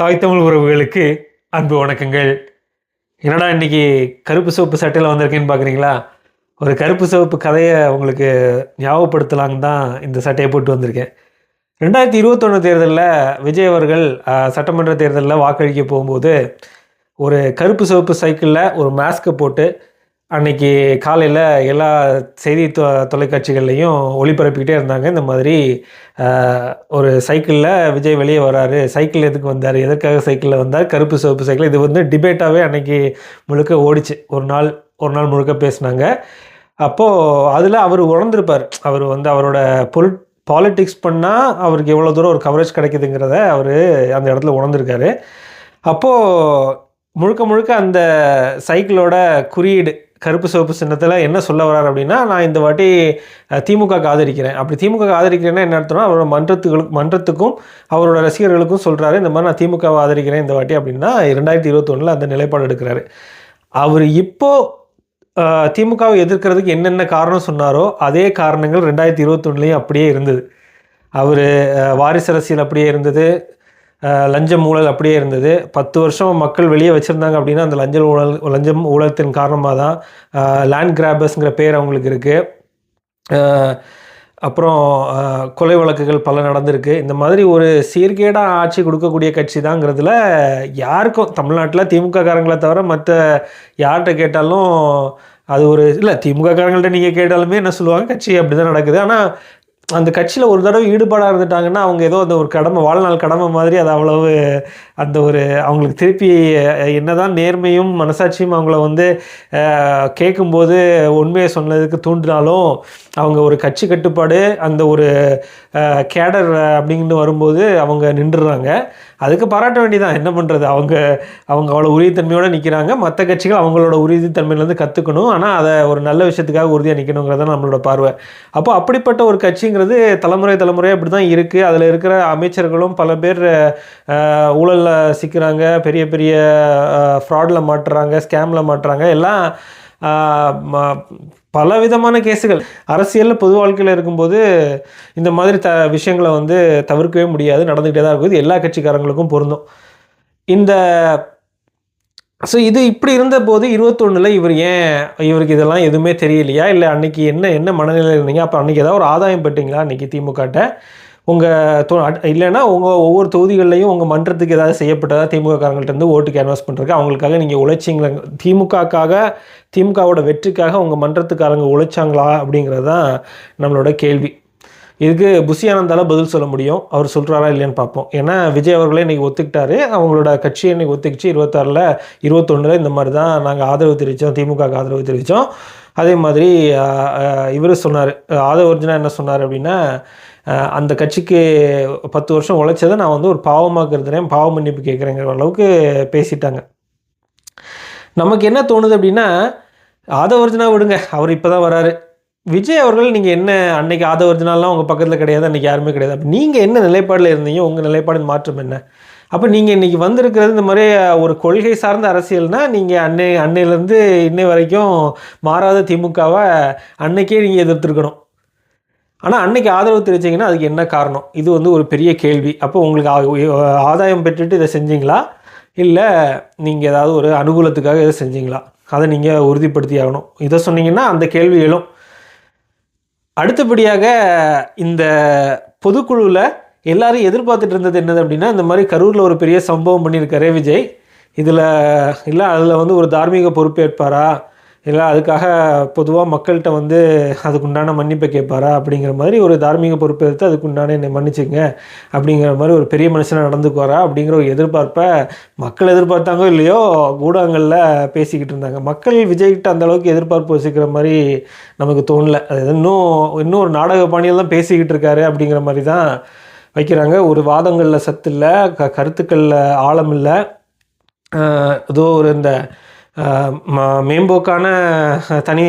தாய் தமிழ் உறவுகளுக்கு அன்பு வணக்கங்கள். என்னடா இன்னைக்கு கருப்பு சிவப்பு சட்டையில் வந்திருக்கேன்னு பார்க்குறீங்களா ஒரு கருப்பு சிவப்பு கதையை உங்களுக்கு ஞாபகப்படுத்தலாங்க தான் இந்த சட்டையை போட்டு வந்திருக்கேன். ரெண்டாயிரத்தி இருபத்தொன்று தேர்தலில் விஜய் அவர்கள் சட்டமன்ற தேர்தலில் வாக்களிக்க போகும்போது ஒரு கருப்பு சிவப்பு சைக்கிளில் ஒரு மாஸ்க்கை போட்டு அன்னைக்கு காலையில் எல்லா செய்தி தொ தொலைக்காட்சிகள்லையும் ஒளிபரப்பிக்கிட்டே இருந்தாங்க. இந்த மாதிரி ஒரு சைக்கிளில் விஜய் வெளியே வராரு. சைக்கிள் எதுக்கு வந்தார்? எதற்காக சைக்கிளில் வந்தார்? கருப்பு சிவப்பு சைக்கிள். இது வந்து டிபேட்டாகவே அன்னைக்கு முழுக்க ஓடிச்சு. ஒரு நாள் ஒரு நாள் முழுக்க பேசினாங்க. அப்போது அதில் அவர் உணர்ந்திருப்பார். அவர் வந்து அவரோட பொல் பாலிட்டிக்ஸ் பண்ணால் அவருக்கு எவ்வளோ தூரம் ஒரு கவரேஜ் கிடைக்குதுங்கிறத அவர் அந்த இடத்துல உணர்ந்திருக்காரு. அப்போது முழுக்க முழுக்க அந்த சைக்கிளோட குறியீடு கருப்பு சிவப்பு சின்னத்தில் என்ன சொல்ல வர்றார் அப்படின்னா நான் இந்த வாட்டி திமுக காதரிக்கிறேன் ஆதரிக்கிறேன். அப்படி திமுக ஆதரிக்கிறேன்னா என்ன அர்த்தம்னா அவரோட மன்றத்துகளுக்கு மன்றத்துக்கும் அவரோட ரசிகர்களுக்கும் சொல்கிறாரு இந்த மாதிரி நான் திமுகவை ஆதரிக்கிறேன் இந்த வாட்டி. அப்படின்னா ரெண்டாயிரத்தி இருபத்தொன்னில் அந்த நிலைப்பாடு எடுக்கிறாரு. அவர் இப்போது திமுகவை எதிர்க்கிறதுக்கு என்னென்ன காரணம் சொன்னாரோ அதே காரணங்கள் ரெண்டாயிரத்தி இருபத்தொன்னுலேயும் அப்படியே இருந்தது. அவர் வாரிசு அரசியல் அப்படியே இருந்தது. லஞ்சம் ஊழல் அப்படியே இருந்தது. பத்து வருஷம் மக்கள் வெளியே வச்சுருந்தாங்க அப்படின்னா அந்த லஞ்ச ஊழல் லஞ்சம் ஊழலத்தின் காரணமாக தான் லேண்ட் கிராபர்ஸுங்கிற பேர் அவங்களுக்கு இருக்குது அப்புறம் கொலை வழக்குகள் பல நடந்திருக்கு. இந்த மாதிரி ஒரு சீர்கேடாக ஆட்சி கொடுக்கக்கூடிய கட்சி தாங்கிறதுல யாருக்கும் தமிழ்நாட்டில் திமுக காரங்களை தவிர மற்ற யார்கிட்ட கேட்டாலும் அது ஒரு இல்லை திமுக காரங்கள்ட்ட நீங்கள் கேட்டாலுமே என்ன சொல்லுவாங்க? கட்சி அப்படி தான் நடக்குது. ஆனால் அந்த கட்சியில் ஒரு தடவை ஈடுபாடாக இருந்துட்டாங்கன்னா அவங்க ஏதோ அந்த ஒரு கடமை வாழ்நாள் கடமை மாதிரி அது அவ்வளவு அந்த ஒரு அவங்களுக்கு திருப்பி என்னதான் நேர்மையும் மனசாட்சியும் அவங்கள வந்து கேட்கும்போது உண்மையை சொன்னதுக்கு தூண்டினாலும் அவங்க ஒரு கட்சி கட்டுப்பாடு அந்த ஒரு கேடர் அப்படின்னு வரும்போது அவங்க நின்றுடுறாங்க. அதுக்கு பாராட்ட வேண்டியதான் என்ன பண்ணுறது அவங்க அவங்க அவ்வளோ உறுதித்தன்மையோடு நிற்கிறாங்க மற்ற கட்சிகள் அவங்களோட உறுதித்தன்மையிலேருந்து கற்றுக்கணும் ஆனால் அதை ஒரு நல்ல விஷயத்துக்காக உறுதியாக நிற்கணுங்கிறது தான் நம்மளோட பார்வை. அப்போ அப்படிப்பட்ட ஒரு கட்சிங்கிறது தலைமுறை தலைமுறையாக இப்படி தான் இருக்குது அதில் இருக்கிற அமைச்சர்களும் பல பேர் ஊழலில் சிக்கிறாங்க. பெரிய பெரிய ஃப்ராடில் மாட்டுறாங்க ஸ்கேமில் மாட்டுறாங்க. எல்லாம் ம- பல விதமான கேஸுகள். அரசியலில் பொது வாழ்க்கையில் இருக்கும்போது இந்த மாதிரி த விஷயங்களை வந்து தவிர்க்கவே முடியாது நடந்துக்கிட்டே தான் இருக்கும் இது எல்லா கட்சிக்காரங்களுக்கும் பொருந்தும். இந்த ஸோ இது இப்படி இருந்தபோது இருபத்தொன்னில் இவர் ஏன் இவருக்கு இதெல்லாம் எதுவுமே தெரியலையா? இல்லை அன்னைக்கு என்ன என்ன மனநிலையில் இருந்தீங்க? அப்போ அன்னைக்கு ஏதாவது ஒரு ஆதாயம் பெட்டிங்களா அன்னைக்கு திமுகட்ட? உங்கள் இல்லைனா அட்- இல்லைன்னா உங்கள் ஒவ்வொரு தொகுதிகள்லையும் உங்கள் மன்றத்துக்கு ஏதாவது செய்யப்பட்டதா திமுக இருந்து ஓட்டு கேன்வாஸ் பண்ணுறதுக்கு அவங்களுக்காக நீங்கள் உழைச்சிங்களா? திமுகக்காக திமுகவோட வெற்றிக்காக உங்கள் மன்றத்துக்காரங்க உழைச்சாங்களா அப்படிங்கிறது தான் நம்மளோட கேள்வி. இதுக்கு புஷி பதில் சொல்ல முடியும். அவர் சொல்கிறாரா இல்லையான்னு பார்ப்போம் ஏன்னா விஜய் அவர்களே இன்றைக்கி ஒத்துக்கிட்டாரு. அவங்களோட கட்சியை இன்னைக்கு ஒத்துக்கிச்சு. இருபத்தாறில் இருபத்தொன்னில் இந்த மாதிரி தான் நாங்கள் ஆதரவு தெரிவித்தோம் திமுகவுக்கு ஆதரவு தெரிவித்தோம் அதே மாதிரி இவர் சொன்னார். ஆதவ ஒரிஜினா என்ன சொன்னார் அப்படின்னா அந்த கட்சிக்கு பத்து வருஷம் உழைச்சதை நான் வந்து ஒரு பாவமாக கருதுறேன் பாவ மன்னிப்பு கேட்குறேங்கிற அளவுக்கு பேசிட்டாங்க. நமக்கு என்ன தோணுது அப்படின்னா ஆதவர்ஜனா விடுங்க அவர் இப்போ தான் வராரு. விஜய் அவர்கள் நீங்கள் என்ன அன்னைக்கு ஆதவர்ஜனாலாம் உங்கள் பக்கத்தில் கிடையாது அன்றைக்கி யாருமே கிடையாது. அப்போ நீங்கள் என்ன நிலைப்பாடில் இருந்தீங்க உங்கள் நிலைப்பாடின் மாற்றம் என்ன? அப்போ நீங்கள் இன்றைக்கி வந்திருக்கிறது இந்த மாதிரி ஒரு கொள்கை சார்ந்த அரசியல்னால் நீங்கள் அன்னை அன்னையிலேருந்து இன்னை வரைக்கும் மாறாத திமுகவை அன்னைக்கே நீங்கள் எதிர்த்துருக்கணும். ஆனால் அன்னைக்கு ஆதரவு தெரிவிச்சிங்கன்னா அதுக்கு என்ன காரணம்? இது வந்து ஒரு பெரிய கேள்வி. அப்போ உங்களுக்கு ஆ- ஆதாயம் பெற்றுட்டு இதை செஞ்சீங்களா? இல்லை நீங்கள் ஏதாவது ஒரு அனுகூலத்துக்காக இதை செஞ்சீங்களா? அதை நீங்கள் உறுதிப்படுத்தி ஆகணும். இதை சொன்னீங்கன்னா அந்த கேள்வி எழும். அடுத்தபடியாக இந்த பொதுக்குழுவில் எல்லாரும் எதிர்பார்த்துட்டு இருந்தது என்னது அப்படின்னா இந்த மாதிரி கரூரில் ஒரு பெரிய சம்பவம் பண்ணியிருக்காரே விஜய். இதில் இல்லை அதில் வந்து ஒரு தார்மீக பொறுப்பேற்பாரா? இல்லை அதுக்காக பொதுவாக மக்கள்கிட்ட வந்து அதுக்குண்டான மன்னிப்பை கேட்பாரா? அப்படிங்கிற மாதிரி ஒரு தார்மீக பொறுப்பு எடுத்து அதுக்குண்டான என்னை மன்னிச்சுங்க. அப்படிங்கிற மாதிரி ஒரு பெரிய மனுஷனாக நடந்துக்குவாரா? அப்படிங்கிற ஒரு எதிர்பார்ப்பை மக்கள் எதிர்பார்த்தாங்கோ இல்லையோ ஊடகங்களில் பேசிக்கிட்டு இருந்தாங்க. மக்கள் விஜய்கிட்ட அந்த அளவுக்கு எதிர்பார்ப்பு வச்சுக்கிற மாதிரி நமக்கு தோணல. அது இன்னும் இன்னும் ஒரு நாடக பாணியில் தான் பேசிக்கிட்டு இருக்காரு அப்படிங்கிற மாதிரி தான் வைக்கிறாங்க. ஒரு வாதங்களில் சத்து இல்லை க கருத்துக்களில் ஆழம் இல்லை. ஏதோ ஒரு இந்த மேம்போக்கான தனி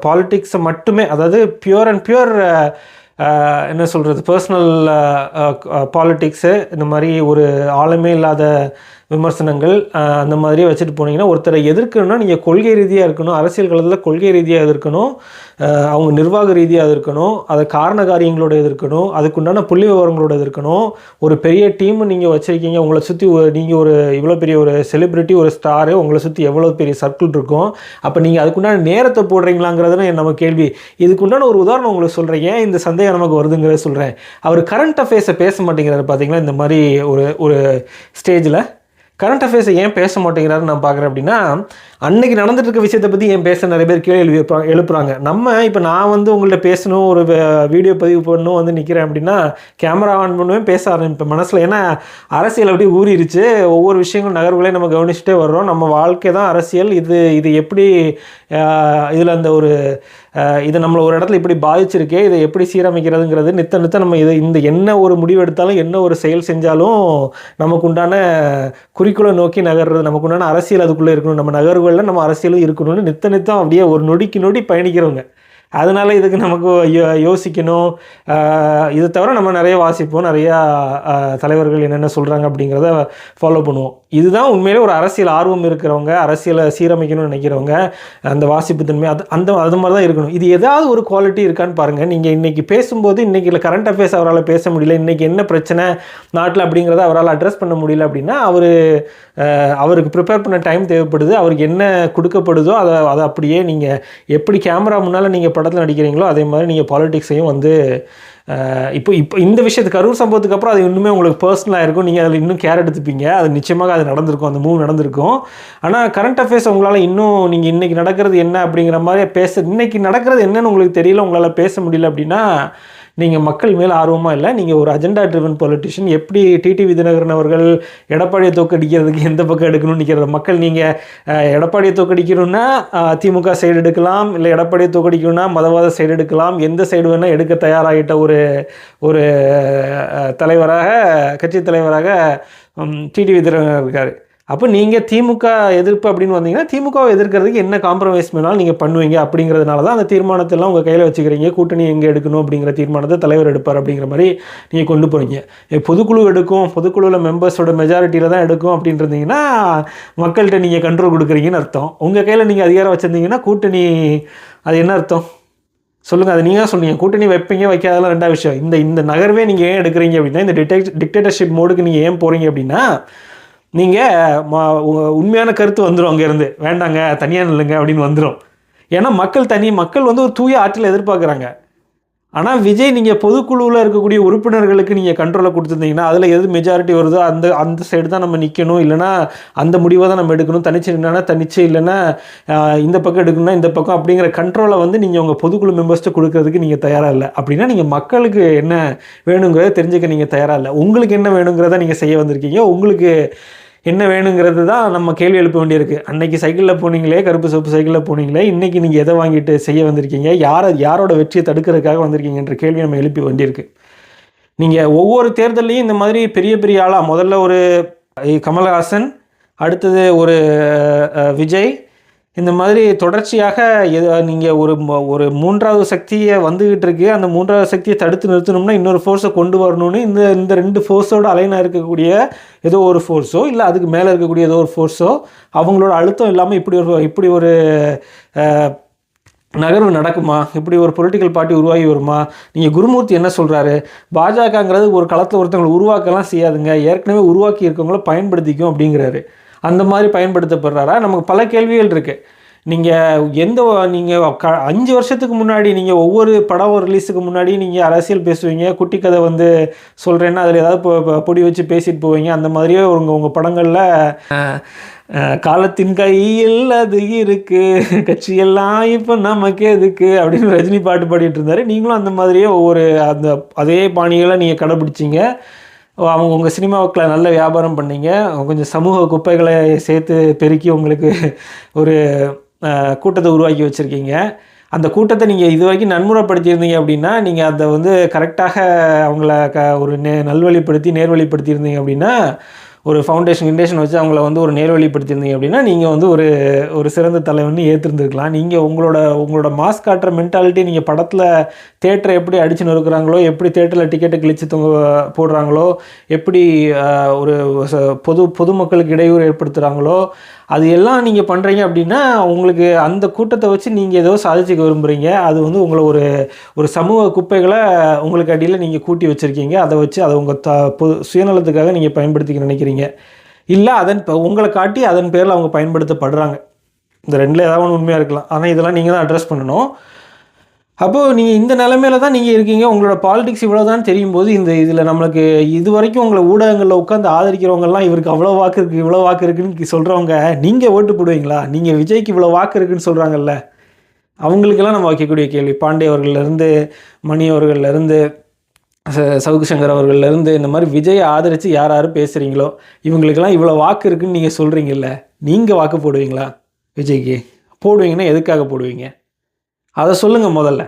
பாலிட்டிக்ஸை மட்டுமே அதாவது பியூர் அண்ட் பியூர் என்ன சொல்கிறது பர்சனல் பாலிட்டிக்ஸு இந்த மாதிரி ஒரு ஆழமே இல்லாத விமர்சனங்கள் அந்த மாதிரி வச்சுட்டு போனீங்கன்னா ஒருத்தரை எதிர்க்கணும்னா நீங்கள் கொள்கை ரீதியாக இருக்கணும் அரசியல் களத்தில் கொள்கை ரீதியாக எதிர்க்கணும் அவங்க நிர்வாக ரீதியாக எதிர்க்கணும் அதை காரண காரியங்களோட எதிர்க்கணும் அதுக்குண்டான புள்ளி விவரங்களோட எதிர்க்கணும். ஒரு பெரிய டீம் நீங்கள் வச்சுருக்கீங்க உங்களை சுற்றி நீங்கள் ஒரு இவ்வளோ பெரிய ஒரு செலிப்ரிட்டி ஒரு ஸ்டாரு உங்களை சுற்றி எவ்வளோ பெரிய சர்க்கிள் இருக்கும். அப்போ நீங்கள் அதுக்குண்டான நேரத்தை போடுறீங்களாங்கிறது நம்ம கேள்வி. இதுக்குண்டான ஒரு உதாரணம் உங்களுக்கு சொல்கிறேன் ஏன் இந்த சந்தேகம் நமக்கு வருதுங்கிறத சொல்கிறேன் அவர் கரண்ட் அஃபேர்ஸை பேச மாட்டேங்கிறாரு பார்த்தீங்களா இந்த மாதிரி ஒரு ஒரு ஸ்டேஜில் கரண்ட் அஃபேர்ஸை ஏன் பேச மாட்டேங்கிறாரு நான் பார்க்குறேன் அப்படின்னா அன்னைக்கு நடந்துட்டு இருக்க விஷயத்தை பற்றி ஏன் பேச நிறைய பேர் கேள்வி எழுப்பா- எழுப்புறாங்க. நம்ம இப்போ நான் வந்து உங்கள்ட்ட பேசணும் ஒரு வீடியோ பதிவு பண்ணணும் வந்து நிற்கிறேன் அப்படின்னா கேமரா ஆன் பண்ணுவேன் பேச ஆரம்பிப்பேன். மனசில் ஏன்னா அரசியல் அப்படியே ஊறிடுச்சு ஒவ்வொரு விஷயங்களும் நகர்வுகளையும் நம்ம கவனிச்சுட்டே வர்றோம். நம்ம வாழ்க்கை தான் அரசியல். இது இது எப்படி இதில் அந்த ஒரு இது நம்மளை ஒரு இடத்துல இப்படி பாதிச்சிருக்கே இதை எப்படி சீரமைக்கிறதுங்கிறது நித்த நித்த நம்ம இதை இந்த என்ன ஒரு முடிவு எடுத்தாலும் என்ன ஒரு செயல் செஞ்சாலும் நமக்கு உண்டான குறிக்கோளை நோக்கி நகர்றது நமக்கு உண்டான அரசியல் அதுக்குள்ளே இருக்கணும். நம்ம நகர்வுகளில் நம்ம அரசியலும் இருக்கணும்னு நித்த நித்தம் அப்படியே ஒரு நொடிக்கு நொடி பயணிக்கிறவங்க. அதனால் இதுக்கு நமக்கு யோ- யோசிக்கணும். இதை தவிர நம்ம நிறைய வாசிப்போம். நிறையா தலைவர்கள் என்னென்ன சொல்கிறாங்க அப்படிங்கிறத ஃபாலோ பண்ணுவோம். இதுதான் உண்மையிலே ஒரு அரசியல் ஆர்வம் இருக்கிறவங்க அரசியலை சீரமைக்கணும்னு நினைக்கிறவங்க அந்த வாசிப்பு தன்மை அது அந்த அது மாதிரி தான் இருக்கணும். இது ஏதாவது ஒரு குவாலிட்டி இருக்கான்னு பாருங்கள் நீங்கள் இன்றைக்கி பேசும்போது இன்றைக்கி இல்லை கரண்ட் அஃபேர்ஸ் அவரால் பேச முடியல இன்றைக்கி என்ன பிரச்சனை நாட்டில் அப்படிங்கிறத அவரால் அட்ரஸ் பண்ண முடியல அப்படின்னா அவர் அவருக்கு ப்ரிப்பேர் பண்ண டைம் தேவைப்படுது அவருக்கு என்ன கொடுக்கப்படுதோ அதை அதை அப்படியே நீங்கள் எப்படி கேமரா முன்னால் நீங்கள் படத்தில் நடிக்கிறீங்களோ அதே மாதிரி நீங்கள் பாலிடிக்ஸையும் வந்து இப்போ இப்போ இந்த விஷயத்துக்கு கரூர் சம்பவத்துக்கு அப்புறம் அது இன்னுமே உங்களுக்கு பர்சனலாக இருக்கும். நீங்கள் அதில் இன்னும் கேர் எடுத்துப்பீங்க. அது நிச்சயமாக அது நடந்திருக்கும். அந்த மூவ் நடந்திருக்கும். ஆனால் கரண்ட் அஃபேர்ஸ் உங்களால் இன்னும் நீங்கள் இன்றைக்கி நடக்கிறது என்ன அப்படிங்கிற மாதிரி பேச இன்னைக்கு நடக்கிறது என்னன்னு உங்களுக்கு தெரியல உங்களால் பேச முடியல அப்படின்னா நீங்கள் மக்கள் மேலே ஆர்வமாக இல்லை நீங்கள் ஒரு அஜெண்டா ட்ரிவன் பொலிட்டிஷியன் எப்படி டிடிவி தினகரன் அவர்கள் எடப்பாடியை தோக்கடிக்கிறதுக்கு எந்த பக்கம் எடுக்கணும்னு நிற்கிறது மக்கள் நீங்கள் எடப்பாடியை தோக்கடிக்கணும்னா திமுக சைடு எடுக்கலாம் இல்லை எடப்பாடியை தோக்கடிக்கணும்னா மதவாத சைடு எடுக்கலாம் எந்த சைடு வேணால் எடுக்க தயாராகிட்ட ஒரு ஒரு தலைவராக கட்சி தலைவராக டிடிவி தினகரன் இருக்கார். அப்போ நீங்கள் திமுக எதிர்ப்பு அப்படின்னு வந்தீங்கன்னா திமுகவை எதிர்க்கிறதுக்கு என்ன காம்ப்ரமைஸ் வேணாலும் நீங்கள் பண்ணுவீங்க அப்படிங்கிறதுனால தான் அந்த தீர்மானத்தெல்லாம் உங்கள் கையில் வச்சுக்கிறீங்க. கூட்டணி எங்கே எடுக்கணும் அப்படிங்கிற தீர்மானத்தை தலைவர் எடுப்பார் அப்படிங்கிற மாதிரி நீங்கள் கொண்டு போகிறீங்க பொதுக்குழு எடுக்கும். பொதுக்குழுவில் மெம்பர்ஸோட மெஜாரிட்டியில் தான் எடுக்கும் அப்படின்னு இருந்தீங்கன்னா மக்கள்கிட்ட நீங்கள் கண்ட்ரோல் கொடுக்குறீங்கன்னு அர்த்தம். உங்கள் கையில் நீங்கள் அதிகாரம் வச்சுருந்தீங்கன்னா கூட்டணி அது என்ன அர்த்தம்? சொல்லுங்கள் அது நீங்கள் தான் சொன்னீங்க. கூட்டணி வைப்பீங்க வைக்காதெல்லாம் ரெண்டாவது விஷயம். இந்த இந்த நகர்வே நீங்கள் ஏன் எடுக்கிறீங்க அப்படின்னா இந்த டிடெக்ட் டிக்டேட்டர்ஷிப் மோடுக்கு நீங்கள் ஏன் போகிறீங்க அப்படின்னா நீங்கள் உண்மையான கருத்து வந்துடும் அங்கேருந்து வேண்டாங்க தனியாக நில்லுங்க அப்படின்னு வந்துடும் ஏன்னா மக்கள் தனி மக்கள் வந்து ஒரு தூய ஆற்றலை எதிர்பார்க்குறாங்க. ஆனால் விஜய் நீங்கள் பொதுக்குழுவில் இருக்கக்கூடிய உறுப்பினர்களுக்கு நீங்கள் கண்ட்ரோலை கொடுத்துருந்தீங்கன்னா அதில் எது மெஜாரிட்டி வருதோ அந்த அந்த சைடு தான் நம்ம நிற்கணும் இல்லைனா அந்த முடிவை தான் நம்ம எடுக்கணும். தனிச்சு நின்னா தனிச்சு இல்லைன்னா இந்த பக்கம் எடுக்கணும்னா இந்த பக்கம் அப்படிங்கிற கண்ட்ரோலை வந்து நீங்கள் உங்கள் பொதுக்குழு மெம்பர்ஸ்ட்டு கொடுக்கறதுக்கு நீங்கள் தயாராக இல்லை. அப்படின்னா நீங்கள் மக்களுக்கு என்ன வேணுங்கிறத தெரிஞ்சுக்க நீங்கள் தயாராக இல்லை. உங்களுக்கு என்ன வேணுங்கிறத நீங்கள் செய்ய வந்திருக்கீங்க. உங்களுக்கு என்ன வேணுங்கிறது தான் நம்ம கேள்வி எழுப்ப வேண்டியிருக்கு. அன்னைக்கு சைக்கிளில் போனீங்களே கருப்பு சிவப்பு சைக்கிளில் போனீங்களே இன்னைக்கு நீங்கள் எதை வாங்கிட்டு செய்ய வந்திருக்கீங்க யாரை யாரோட வெற்றியை தடுக்கிறதுக்காக வந்திருக்கீங்கன்ற கேள்வி நம்ம எழுப்பி வேண்டியிருக்கு. நீங்கள் ஒவ்வொரு தேர்தல்லையும் இந்த மாதிரி பெரிய பெரிய ஆளாக முதல்ல ஒரு கமல்ஹாசன் அடுத்தது ஒரு விஜய் இந்த மாதிரி தொடர்ச்சியாக நீங்கள் ஒரு ம- ஒரு மூன்றாவது சக்தியை வந்துக்கிட்டு இருக்கு. அந்த மூன்றாவது சக்தியை தடுத்து நிறுத்தணும்னா இன்னொரு ஃபோர்ஸை கொண்டு வரணும்னு இந்த இந்த ரெண்டு ஃபோர்ஸோட அலைனாக இருக்கக்கூடிய ஏதோ ஒரு ஃபோர்ஸோ இல்லை அதுக்கு மேலே இருக்கக்கூடிய ஏதோ ஒரு ஃபோர்ஸோ அவங்களோட அழுத்தம் இல்லாமல் இப்படி ஒரு இப்படி ஒரு நகர்வு நடக்குமா? இப்படி ஒரு பொலிட்டிக்கல் பார்ட்டி உருவாகி வருமா? நீங்கள் குருமூர்த்தி என்ன சொல்கிறாரு பாஜகங்கிறது ஒரு களத்தில் ஒருத்தவங்களை உருவாக்கலாம் செய்யாதுங்க. ஏற்கனவே உருவாக்கி இருக்கவங்கள பயன்படுத்திக்கும் அப்படிங்கிறாரு. அந்த மாதிரி பயன்படுத்தப்படுறாரா? நமக்கு பல கேள்விகள் இருக்குது நீங்கள் எந்த நீங்கள் க அஞ்சு வருஷத்துக்கு முன்னாடி நீங்கள் ஒவ்வொரு படம் ரிலீஸுக்கு முன்னாடி நீங்கள் அரசியல் பேசுவீங்க. குட்டி கதை வந்து சொல்கிறேன்னா அதில் ஏதாவது பொடி வச்சு பேசிட்டு போவீங்க. அந்த மாதிரியே உங்கள் உங்கள் படங்களில் காலத்தின் கையில் அது இருக்கு. கட்சியெல்லாம் இப்போ நமக்கு எதுக்கு? அப்படின்னு ரஜினி பாட்டு பாடிட்டு இருந்தாரு. நீங்களும் அந்த மாதிரியே ஒவ்வொரு அந்த அதே பாணிகளை நீங்கள் கடைபிடிச்சிங்க. அவங்க உங்கள் சினிமாவுக்கில் நல்ல வியாபாரம் பண்ணீங்க. கொஞ்சம் சமூக குப்பைகளை சேர்த்து பெருக்கி உங்களுக்கு ஒரு கூட்டத்தை உருவாக்கி வச்சுருக்கீங்க. அந்த கூட்டத்தை நீங்கள் இது வரைக்கும் நன்முறைப்படுத்தியிருந்தீங்க அப்படின்னா நீங்கள் அதை வந்து கரெக்டாக அவங்கள க ஒரு நே நல்வழிப்படுத்தி நேர்வழிப்படுத்தியிருந்தீங்க அப்படின்னா ஒரு ஃபவுண்டேஷன் கிண்டேஷன் வச்சு அவங்கள வந்து ஒரு நேர்வழிப்படுத்தியிருந்தீங்க அப்படின்னா நீங்கள் வந்து ஒரு ஒரு சிறந்த தலைவன் ஏற்றிருந்துருக்கலாம் நீங்கள் உங்களோட உங்களோட மாஸ் காட்டுற மென்டாலிட்டி நீங்கள் படத்தில் தேட்டரை எப்படி அடிச்சு நொறுக்குறாங்களோ எப்படி தேட்டரில் டிக்கெட்டை கிழிச்சு தொங்க போடுறாங்களோ எப்படி ஒரு ச- பொது பொதுமக்களுக்கு இடையூறு ஏற்படுத்துகிறாங்களோ அது எல்லாம் நீங்கள் பண்ணுறீங்க அப்படின்னா உங்களுக்கு அந்த கூட்டத்தை வச்சு நீங்கள் ஏதோ சாதிச்சுக்க விரும்புகிறீங்க அது வந்து உங்களை ஒரு ஒரு சமூக குப்பைகளை உங்களுக்கு அடியில் நீங்கள் கூட்டி வச்சுருக்கீங்க. அதை வச்சு அதை உங்கள் த பொது சுயநலத்துக்காக நீங்கள் பயன்படுத்திக்க நினைக்கிறீங்க. இல்லை அதன் ப- உங்களை காட்டி அதன் பேரில் அவங்க பயன்படுத்தப்படுறாங்க. இந்த ரெண்டில் ஏதாவது ஒன்று உண்மையாக இருக்கலாம். ஆனால் இதெல்லாம் நீங்கள் தான் அட்ரஸ் பண்ணணும். அப்போது நீங்கள் இந்த நிலமையில தான் நீங்கள் இருக்கீங்க. உங்களோட பாலிடிக்ஸ் இவ்வளோ தான் தெரியும் போது இந்த இதில் நம்மளுக்கு இது வரைக்கும் உங்களை ஊடகங்களில் உட்காந்து ஆதரிக்கிறவங்கலாம் இவருக்கு அவ்வளோ வாக்கு இருக்குது இவ்வளோ வாக்கு இருக்குன்னு சொல்கிறவங்க நீங்கள் ஓட்டு போடுவீங்களா? நீங்கள் விஜய்க்கு இவ்வளோ வாக்கு இருக்குன்னு சொல்கிறாங்கல்ல அவங்களுக்கெல்லாம் நம்ம வைக்கக்கூடிய கேள்வி. பாண்டே அவர்கள்லேருந்து மணி அவர்கள்லேருந்து ச- சவுக்கு சங்கர் அவர்கள்லேருந்து இந்த மாதிரி விஜயை ஆதரித்து யார் யார் பேசுகிறீங்களோ இவங்களுக்கெல்லாம் இவ்வளோ வாக்கு இருக்குன்னு நீங்கள் சொல்கிறீங்கல்ல நீங்கள் வாக்கு போடுவீங்களா? விஜய்க்கு. போடுவீங்கன்னா எதுக்காக போடுவீங்க? அதை சொல்லுங்கள் முதல்ல.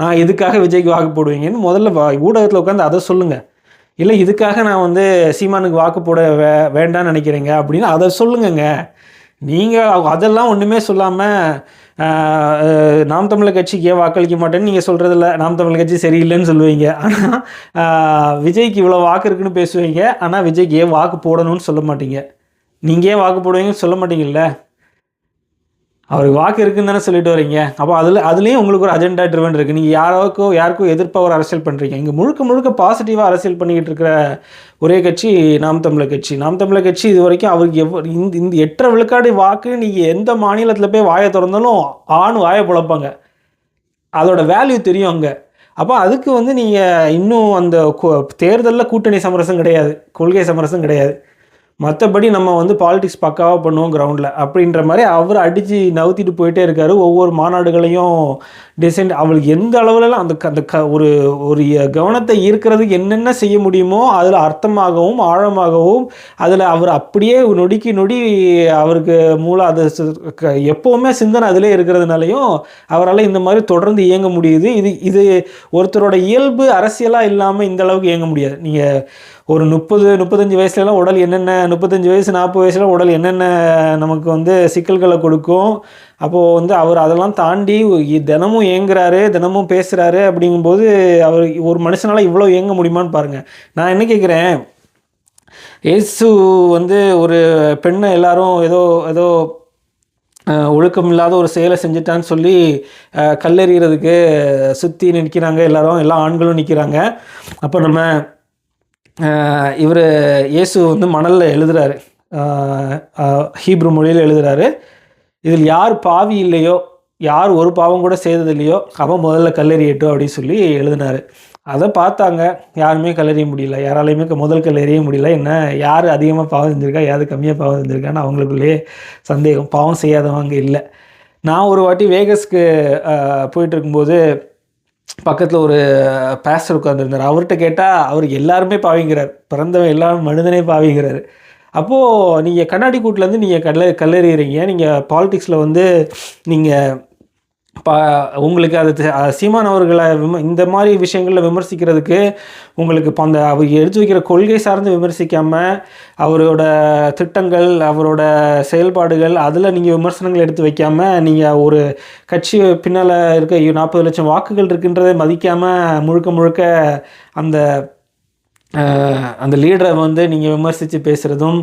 நான் இதுக்காக விஜய்க்கு வாக்கு போடுவீங்கன்னு முதல்ல ஊடகத்தில் உட்காந்து அதை சொல்லுங்கள் இல்லை இதுக்காக நான் வந்து சீமானுக்கு வாக்கு போட வே வேண்டாம்னு நினைக்கிறேங்க அப்படின்னு அதை சொல்லுங்கங்க. நீங்கள் அதெல்லாம் ஒன்றுமே சொல்லாமல் நாம் தமிழர் கட்சிக்கு ஏன் வாக்களிக்க மாட்டேன்னு நீங்கள் சொல்கிறதில்ல நாம் தமிழர் கட்சி சரியில்லைன்னு சொல்லுவீங்க. ஆனால் விஜய்க்கு இவ்வளோ வாக்கு இருக்குன்னு பேசுவீங்க. ஆனால் விஜய்க்கு ஏன் வாக்கு போடணும்னு சொல்ல மாட்டீங்க? நீங்கள் ஏன் வாக்கு போடுவீங்கன்னு சொல்ல மாட்டீங்கல்ல? அவருக்கு வாக்கு இருக்குன்னு தானே சொல்லிட்டு வரீங்க? அப்போ அதில் அதுலேயும் உங்களுக்கு ஒரு அஜெண்டா ட்ரிவன் இருக்குது நீங்கள் யாராவுக்கோ யாருக்கும் எதிர்ப்பாக ஒரு அரசியல் பண்ணுறீங்க இங்கே முழுக்க முழுக்க பாசிட்டிவாக அரசியல் பண்ணிக்கிட்டு இருக்கிற ஒரே கட்சி நாம் தமிழர் கட்சி. நாம் தமிழர் கட்சி இது வரைக்கும் அவருக்கு எவ் இந்த இந்த எட்டரை விழுக்காடு வாக்கு நீங்கள் எந்த மாநிலத்தில் போய் வாயை திறந்தாலும் ஆண் வாயை புழப்பாங்க. அதோட வேல்யூ தெரியும் அங்கே. அப்போ அதுக்கு வந்து நீங்கள் இன்னும் அந்த தேர்தலில் கூட்டணி சமரசம் கிடையாது. கொள்கை சமரசம் கிடையாது. மற்றபடி நம்ம வந்து பாலிடிக்ஸ் பக்காவாக பண்ணுவோம் கிரவுண்டில் அப்படின்ற மாதிரி அவர் அடித்து நவுத்திட்டு போயிட்டே இருக்காரு. ஒவ்வொரு மாநாடுகளையும் டிசைன் அவளுக்கு எந்த அளவுலலாம் அந்த க- அந்த க ஒரு ஒரு கவனத்தை ஈர்க்கிறதுக்கு என்னென்ன செய்ய முடியுமோ அதில் அர்த்தமாகவும் ஆழமாகவும் அதில் அவர் அப்படியே நொடிக்கு நொடி அவருக்கு மூல அது க- எப்போவுமே சிந்தனை அதிலே இருக்கிறதுனாலையும் அவரால் இந்த மாதிரி தொடர்ந்து இயங்க முடியுது. இது இது ஒருத்தரோட இயல்பு அரசியலாக இல்லாமல் இந்த அளவுக்கு இயங்க முடியாது. நீங்கள் ஒரு முப்பது முப்பத்தஞ்சு வயசுலலாம் உடல் என்னென்ன முப்பத்தஞ்சு வயசு நாற்பது வயசில் உடல் என்னென்ன நமக்கு வந்து சிக்கல்களை கொடுக்கும். அப்போது வந்து அவர் அதெல்லாம் தாண்டி தினமும் ஏங்குறாரு தினமும் பேசுகிறாரு அப்படிங்கும்போது அவர் ஒரு மனுஷனால் இவ்வளோ இயங்க முடியுமான்னு பாருங்கள் நான் என்ன கேட்குறேன் இயேசு வந்து ஒரு பெண்ணை எல்லாரும் ஏதோ ஏதோ ஒழுக்கம் இல்லாத ஒரு செயலை செஞ்சுட்டான்னு சொல்லி கல்லெறிகிறதுக்கு சுற்றி நிற்கிறாங்க. எல்லாரும் எல்லா ஆண்களும் நிற்கிறாங்க அப்போ நம்ம இவர் இயேசு வந்து மணலில் எழுதுறாரு. ஹீப்ரு மொழியில் எழுதுறாரு. இதில் யார் பாவி இல்லையோ யார் ஒரு பாவம் கூட செய்தது இல்லையோ அவன் முதல்ல கல்லெறியட்டும் அப்படின்னு சொல்லி எழுதினார். அதை பார்த்தாங்க. யாருமே கல்லறிய முடியல. யாராலையுமே முதல் கல்லறிய முடியல. என்ன யார் அதிகமாக பாவம் செஞ்சுருக்கா யார் கம்மியாக பாவம் செஞ்சிருக்கான்னு அவங்களுக்குள்ளேயே சந்தேகம். பாவம் செய்யாதவங்க இல்லை. நான் ஒரு வாட்டி வேகஸ்க்கு போயிட்டு இருக்கும்போது பக்கத்தில் ஒரு பேஸ்டர் உட்காந்துருந்தார் அவர்கிட்ட கேட்டால் அவர் எல்லாருமே பாவிங்கிறார். பிறந்தவன் எல்லாரும் மனிதனே பாவிங்கிறாரு. அப்போது நீங்கள் கண்ணாடி கூட்டிலேருந்து நீங்கள் கல்ல கல்லறிகிறீங்க நீங்கள் பாலிடிக்ஸில் வந்து நீங்கள் உங்களுக்கு அது சீமான் அவர்களை விம இந்த மாதிரி விஷயங்களில் விமர்சிக்கிறதுக்கு உங்களுக்கு இப்போ அந்த அவர் எடுத்து வைக்கிற கொள்கை சார்ந்து விமர்சிக்காமல் அவரோட திட்டங்கள் அவரோட செயல்பாடுகள் அதில் நீங்கள் விமர்சனங்கள் எடுத்து வைக்காமல் நீங்கள் ஒரு கட்சி பின்னால் இருக்க நாற்பது லட்சம் வாக்குகள் இருக்குன்றதை மதிக்காமல் முழுக்க முழுக்க அந்த அந்த லீடரை வந்து நீங்கள் விமர்சித்து பேசுகிறதும்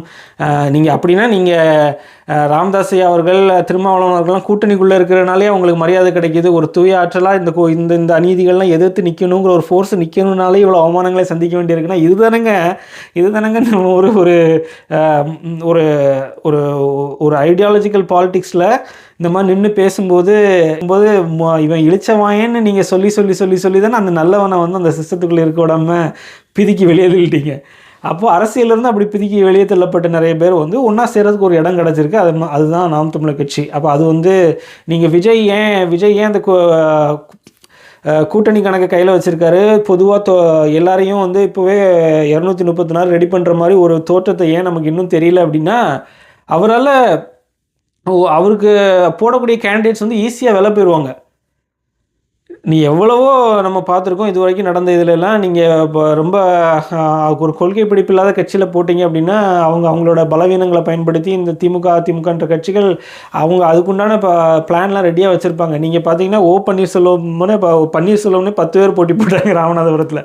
நீங்கள் அப்படின்னா நீங்கள் ராம்தாஸ் ஐயா அவர்கள் திருமாவளவன் அவர்கள்லாம் கூட்டணிக்குள்ளே இருக்கிறனாலே அவங்களுக்கு மரியாதை கிடைக்கிது. ஒரு தூய ஆற்றலாக இந்த கோ- இந்த இந்த அநீதிகள்லாம் எதிர்த்து நிற்கணுங்கிற ஒரு ஃபோர்ஸ் நிற்கணுனாலே இவ்வளோ அவமானங்களை சந்திக்க வேண்டியிருக்குன்னா இதுதானங்க இதுதானங்க இது ஒரு ஒரு ஒரு ஒரு ஒரு ஐடியாலஜிக்கல் பாலிட்டிக்ஸில் இந்த மாதிரி நின்று பேசும்போது போது இவன் இழிச்சவாயன்னு நீங்கள் சொல்லி சொல்லி சொல்லி சொல்லி தானே அந்த நல்லவனை வந்து அந்த சிஸ்டத்துக்குள்ளே இருக்க விடாம பிதுக்கி வெளியே தள்ளிட்டீங்க. அப்போது அரசியலிருந்து அப்படி பிதுக்கி வெளியே தள்ளப்பட்ட நிறைய பேர் வந்து ஒன்றா சேர்றதுக்கு ஒரு இடம் கிடச்சிருக்கு. அது அதுதான் நாம் தமிழர் கட்சி. அப்போ அது வந்து நீங்கள் விஜய் ஏன் விஜய் ஏன் அந்த கூட்டணி கணக்கு கையில் வச்சுருக்காரு? பொதுவாக தோ எல்லாரையும் வந்து இப்போவே இரநூத்தி முப்பத்தி நாலு ரெடி பண்ணுற மாதிரி ஒரு தோற்றத்தை ஏன் நமக்கு இன்னும் தெரியல அப்படின்னா அவரால் அவருக்கு போடக்கூடிய கேண்டிடேட்ஸ் வந்து ஈஸியாக விலை போயிடுவாங்க. நீ எவ்வளவோ நம்ம பார்த்துருக்கோம் இது வரைக்கும் நடந்த இதுலலாம் நீங்கள் இப்போ ரொம்ப ஒரு கொள்கை பிடிப்பு இல்லாத கட்சியில் போட்டிங்க அப்படின்னா அவங்க அவங்களோட பலவீனங்களை பயன்படுத்தி இந்த திமுக அதிமுகன்ற கட்சிகள் அவங்க அதுக்குண்டான இப்போ பிளான்லாம் ரெடியாக வச்சுருப்பாங்க. நீங்கள் பார்த்தீங்கன்னா ஓ பன்னீர்செல்வம்னு இப்போ பன்னீர்செல்வம்னு பத்து பேர் போட்டி போட்டாங்க ராமநாதபுரத்தில்.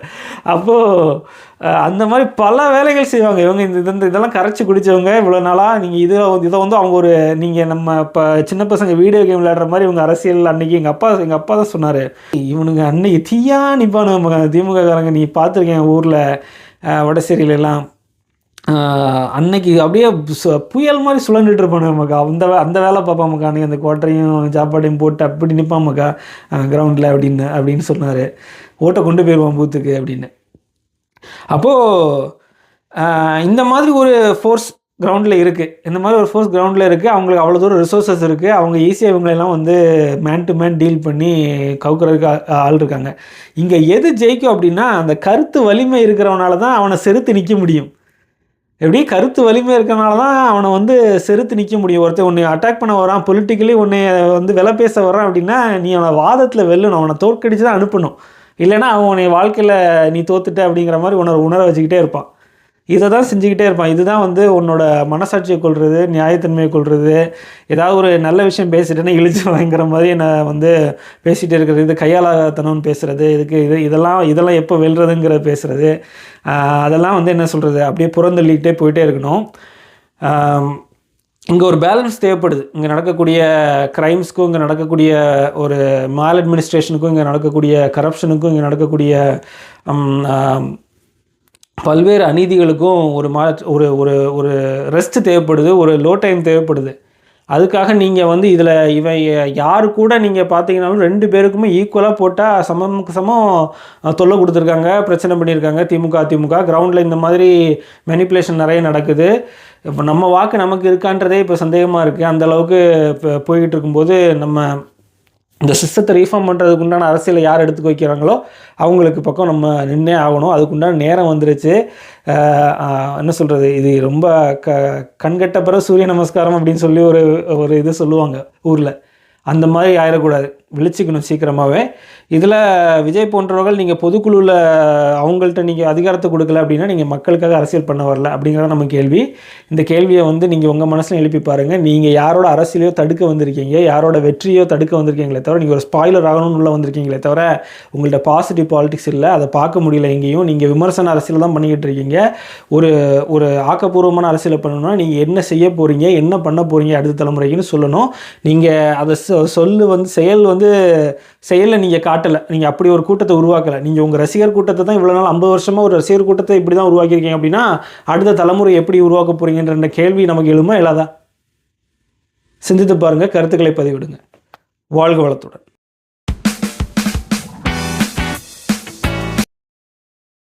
அப்போது அந்த மாதிரி பல வேலைகள் செய்வாங்க. இவங்க இந்த இந்த இதெல்லாம் கரைச்சி குடித்தவங்க இவ்வளோ நாளாக நீங்கள் இதை இதை வந்து அவங்க ஒரு நீங்கள் நம்ம இப்போ சின்ன பசங்க வீடியோ கேம் விளையாடுற மாதிரி இவங்க அரசியல் அன்னைக்கு எங்கள் அப்பா எங்கள் அப்பா தான் சொன்னார். இவனுங்க அன்னைக்கு தீயா நிற்பானுங்க திமுக காரங்க நீ பார்த்துருக்கேன் ஊரில் வடசேரியில எல்லாம்? அன்னைக்கு அப்படியே சு- புயல் மாதிரி சுழண்டுட்டு இருப்பானு மக்கா அந்த வே- அந்த வேலை பார்ப்பான் மக்கா அன்றைக்கி அந்த கோட்டரையும் சாப்பாட்டையும் போட்டு அப்படி நிற்பான் மக்கா கிரவுண்டில் அப்படின்னு அப்படின்னு சொன்னார். ஓட்டை கொண்டு போயிடுவான் பூத்துக்கு அப்படின்னு. அப்போது இந்த மாதிரி ஒரு ஃபோர்ஸ் கிரவுண்டில் இருக்குது இந்த மாதிரி ஒரு ஃபோர்ஸ் கிரவுண்டில் இருக்குது அவங்களுக்கு அவ்வளோ தூரம் ரிசோர்ஸஸ் இருக்குது அவங்க ஈஸியாக இவங்களெல்லாம் வந்து மேன் டு மேன் டீல் பண்ணி கவுக்குறதுக்கு ஆ- ஆள் இருக்காங்க. இங்கே எது ஜெயிக்கும் அப்படின்னா அந்த கருத்து வலிமை இருக்கிறவனால தான் அவனை செருத்து நிற்க முடியும். எப்படி? கருத்து வலிமை இருக்கனால தான் அவனை வந்து செருத்து நிற்க முடியும். ஒருத்தர் உன்னை அட்டாக் பண்ண வரான் பொலிட்டிக்கலி உன்னை வந்து விலை பேச வரான் அப்படின்னா நீ அவனை வாதத்தில் வெல்லணும். அவனை தோற்கடிச்சு தான் அனுப்பணும். இல்லைன்னா அவன் உன்னை வாழ்க்கையில் நீ தோத்துட்ட அப்படிங்கிற மாதிரி உணர உணர வச்சுக்கிட்டே இருப்பான். இதை தான் செஞ்சுக்கிட்டே இருப்பான். இதுதான் வந்து உன்னோட மனசாட்சியை கொள்வது நியாயத்தன்மையை கொள்வது ஏதாவது ஒரு நல்ல விஷயம் பேசிட்டேன்னா இழிச்சு வாங்கிற மாதிரி நான் வந்து பேசிகிட்டே இருக்கிறது. இது கையாளாத்தனம்னு பேசுகிறது இதுக்கு இது இதெல்லாம் இதெல்லாம் எப்போ வெல்றதுங்கிற பேசுகிறது அதெல்லாம் வந்து என்ன சொல்கிறது அப்படியே புறந்தள்ளிக்கிட்டே போயிட்டே இருக்கணும். இங்கே ஒரு பேலன்ஸ் தேவைப்படுது. இங்கே நடக்கக்கூடிய க்ரைம்ஸ்க்கும் இங்கே நடக்கக்கூடிய ஒரு மால் அட்மினிஸ்ட்ரேஷனுக்கும் இங்கே நடக்கக்கூடிய கரப்ஷனுக்கும் இங்கே நடக்கக்கூடிய பல்வேறு அநீதிகளுக்கும் ஒரு மா ஒரு ஒரு ஒரு ரெஸ்ட் தேவைப்படுது. ஒரு லோ டைம் தேவைப்படுது. அதுக்காக நீங்கள் வந்து இதில் இவன் யார் கூட நீங்கள் பார்த்தீங்கன்னாலும் ரெண்டு பேருக்குமே ஈக்குவலாக போட்டால் சமமுக்கு சமம் தொல்லை கொடுத்துருக்காங்க பிரச்சனை பண்ணியிருக்காங்க திமுக திமுக கிரவுண்டில் இந்த மாதிரி மெனிப்புலேஷன் நிறைய நடக்குது. இப்போ நம்ம வாக்கு நமக்கு இருக்கான்றதே இப்போ சந்தேகமாக இருக்குது அந்த அளவுக்கு இப்போ போய்கிட்டு இருக்கும்போது நம்ம இந்த சிஸ்டத்தை ரீஃபார்ம் பண்ணுறதுக்கு உண்டான அரசியலை யார் எடுத்து வைக்கிறாங்களோ அவங்களுக்கு பக்கம் நம்ம நின்னே ஆகணும். அதுக்குண்டான நேரம் வந்துருச்சு. என்ன சொல்கிறது இது ரொம்ப க கண்கட்ட பிறகு சூரிய நமஸ்காரம் அப்படின்னு சொல்லி ஒரு ஒரு இது சொல்லுவாங்க ஊரில். அந்த மாதிரி ஆயிடக்கூடாது. விழிச்சிக்கணும் சீக்கிரமாகவே இதில் விஜய் போன்றவர்கள் நீங்கள் பொதுக்குழுவில் அவங்கள்ட்ட நீங்கள் அதிகாரத்தை கொடுக்கல அப்படின்னா நீங்கள் மக்களுக்காக அரசியல் பண்ண வரல அப்படிங்கிறத நம்ம கேள்வி. இந்த கேள்வியை வந்து நீங்கள் உங்கள் மனசில் எழுப்பி பாருங்கள் நீங்கள் யாரோட அரசியலையோ தடுக்க வந்திருக்கீங்க யாரோட வெற்றியோ தடுக்க வந்திருக்கீங்களே தவிர நீங்கள் ஒரு ஸ்பாய்லர் ஆகணும்னு உள்ள வந்திருக்கீங்களே தவிர உங்கள்கிட்ட பாசிட்டிவ் பாலிடிக்ஸ் இல்லை அதை பார்க்க முடியல எங்கேயும் நீங்கள் விமர்சன அரசியல் தான் பண்ணிக்கிட்டு இருக்கீங்க. ஒரு ஒரு ஆக்கப்பூர்வமான அரசியலை பண்ணணும்னா நீங்கள் என்ன செய்ய போகிறீங்க என்ன பண்ண போகிறீங்க அடுத்த தலைமுறைக்குன்னு சொல்லணும். நீங்கள் அதை சொ- சொல்லு வந்து செயல் வந்து வந்து செயலில் நீங்கள் காட்டலை. நீங்கள் அப்படி ஒரு கூட்டத்தை உருவாக்கலை. நீங்கள் உங்கள் ரசிகர் கூட்டத்தை தான் இவ்வளோ நாள் ஐம்பது வருஷமாக ஒரு ரசிகர் கூட்டத்தை இப்படி தான் உருவாக்கியிருக்கீங்க அப்படின்னா அடுத்த தலைமுறை எப்படி உருவாக்க போகிறீங்கன்ற கேள்வி நமக்கு எழுமா இல்லாதா? சிந்தித்து பாருங்கள் கருத்துக்களை பதிவிடுங்க. வாழ்க வளத்துடன்.